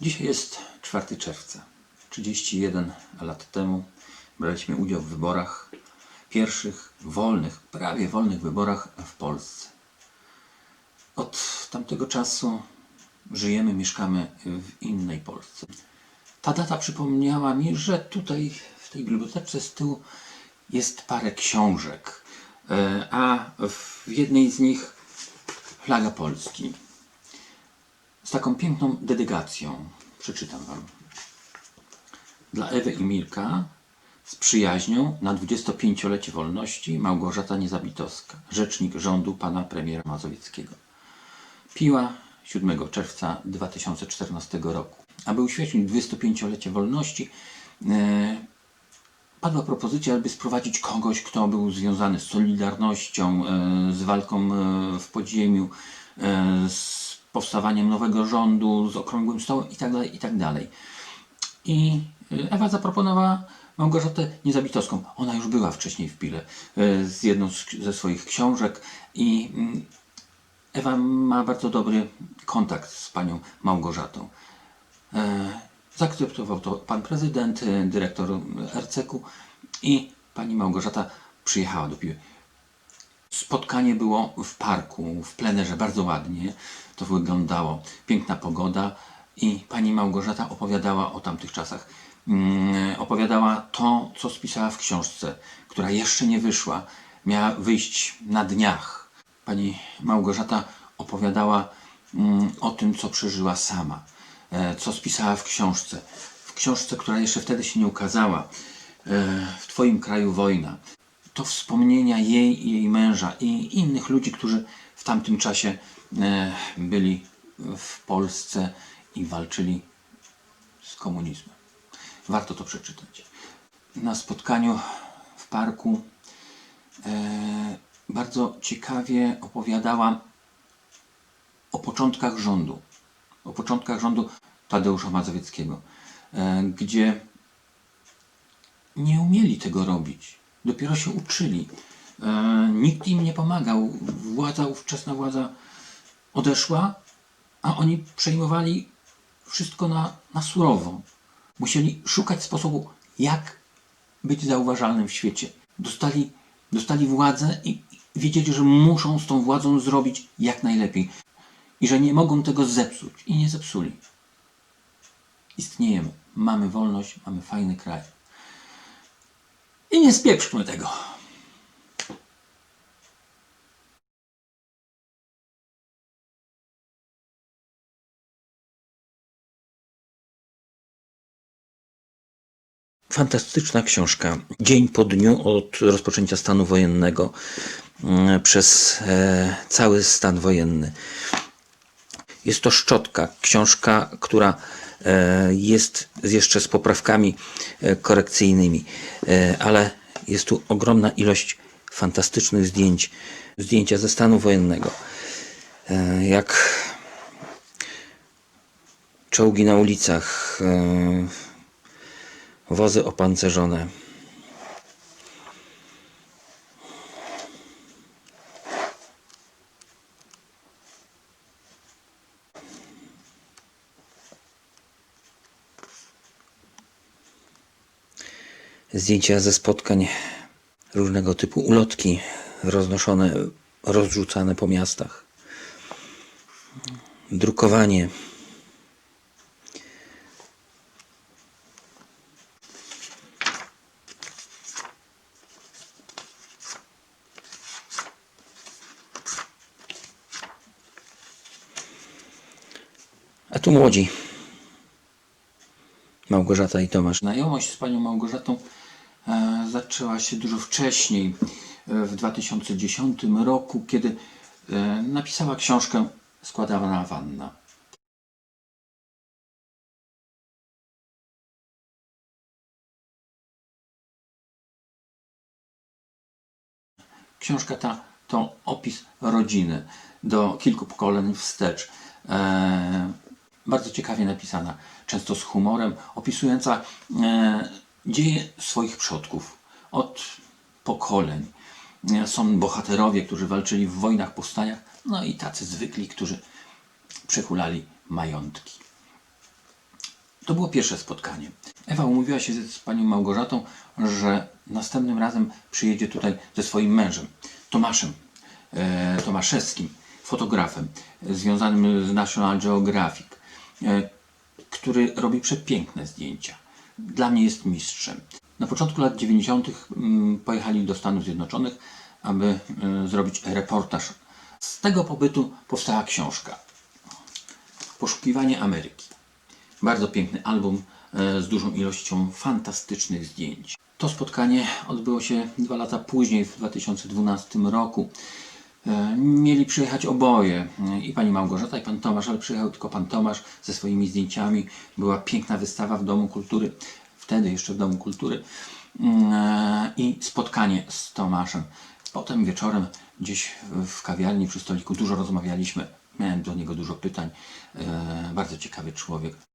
Dzisiaj jest 4 czerwca. 31 lat temu braliśmy udział w wyborach, pierwszych wolnych, prawie wolnych wyborach w Polsce. Od tamtego czasu żyjemy, mieszkamy w innej Polsce. Ta data przypomniała mi, że tutaj w tej bibliotece z tyłu jest parę książek, e, a w jednej z nich flaga Polski z taką piękną dedykacją. Przeczytam Wam. Dla Ewy i Milka z przyjaźnią na 25-lecie wolności Małgorzata Niezabitowska, rzecznik rządu pana premiera Mazowieckiego. Piła 7 czerwca 2014 roku. Aby uświetnić 25-lecie wolności, e, padła propozycja, aby sprowadzić kogoś, kto był związany z Solidarnością, e, z walką e, w podziemiu, e, z powstawaniem nowego rządu, z okrągłym stołem itd. itd. I e, Ewa zaproponowała Małgorzatę Niezabitowską. Ona już była wcześniej w Pile e, z jedną z, ze swoich książek i mm, Ewa ma bardzo dobry kontakt z panią Małgorzatą. E, Zaakceptował to pan prezydent, dyrektor RCK-u i pani Małgorzata przyjechała do Piły. Spotkanie było w parku, w plenerze, bardzo ładnie to wyglądało. Piękna pogoda i pani Małgorzata opowiadała o tamtych czasach. Mm, opowiadała to, co spisała w książce, która jeszcze nie wyszła. Miała wyjść na dniach. Pani Małgorzata opowiadała mm, o tym, co przeżyła sama, e, co spisała w książce. W książce, która jeszcze wtedy się nie ukazała. E, W Twoim kraju wojna to wspomnienia jej i jej męża i innych ludzi, którzy w tamtym czasie e, byli w Polsce i walczyli z komunizmem. Warto to przeczytać. Na spotkaniu w parku e, bardzo ciekawie opowiadała o początkach rządu. O początkach rządu Tadeusza Mazowieckiego, e, gdzie nie umieli tego robić. Dopiero się uczyli. E, nikt im nie pomagał. Władza, ówczesna władza odeszła, a oni przejmowali wszystko na, na surowo. Musieli szukać sposobu, jak być zauważalnym w świecie. Dostali, dostali władzę i wiedzieli, że muszą z tą władzą zrobić jak najlepiej. I że nie mogą tego zepsuć. I nie zepsuli. Istniejemy. Mamy wolność, mamy fajny kraj. I nie spieprzmy tego. Fantastyczna książka. Dzień po dniu od rozpoczęcia stanu wojennego mm, przez e, cały stan wojenny. Jest to szczotka, książka, która jest jeszcze z poprawkami e, korekcyjnymi, e, ale jest tu ogromna ilość fantastycznych zdjęć. Zdjęcia ze stanu wojennego. E, Jak czołgi na ulicach, e, wozy opancerzone. Zdjęcia ze spotkań różnego typu, ulotki roznoszone, rozrzucane po miastach. Drukowanie. A tu młodzi. Małgorzata i Tomasz. Znajomość z panią Małgorzatą e, zaczęła się dużo wcześniej, e, w 2010 roku, kiedy e, napisała książkę Składowana wanna. Książka ta to opis rodziny do kilku pokoleń wstecz. Bardzo ciekawie napisana, często z humorem, opisująca e, dzieje swoich przodków od pokoleń. E, Są bohaterowie, którzy walczyli w wojnach, powstaniach, no i tacy zwykli, którzy przehulali majątki. To było pierwsze spotkanie. Ewa umówiła się z panią Małgorzatą, że następnym razem przyjedzie tutaj ze swoim mężem, Tomaszem e, Tomaszewskim, fotografem związanym z National Geographic, który robi przepiękne zdjęcia. Dla mnie jest mistrzem. Na początku lat 90. mm, pojechali do Stanów Zjednoczonych, aby e, zrobić reportaż. Z tego pobytu powstała książka Poszukiwanie Ameryki. Bardzo piękny album e, z dużą ilością fantastycznych zdjęć. To spotkanie odbyło się dwa lata później, w 2012 roku. E, Mieli przyjechać oboje, e, i pani Małgorzata, i pan Tomasz, ale przyjechał tylko pan Tomasz ze swoimi zdjęciami. Była piękna wystawa w Domu Kultury, wtedy jeszcze w Domu Kultury, Mm, e, i spotkanie z Tomaszem. Potem wieczorem gdzieś w kawiarni przy stoliku dużo rozmawialiśmy. Miałem do niego dużo pytań. Bardzo ciekawy człowiek.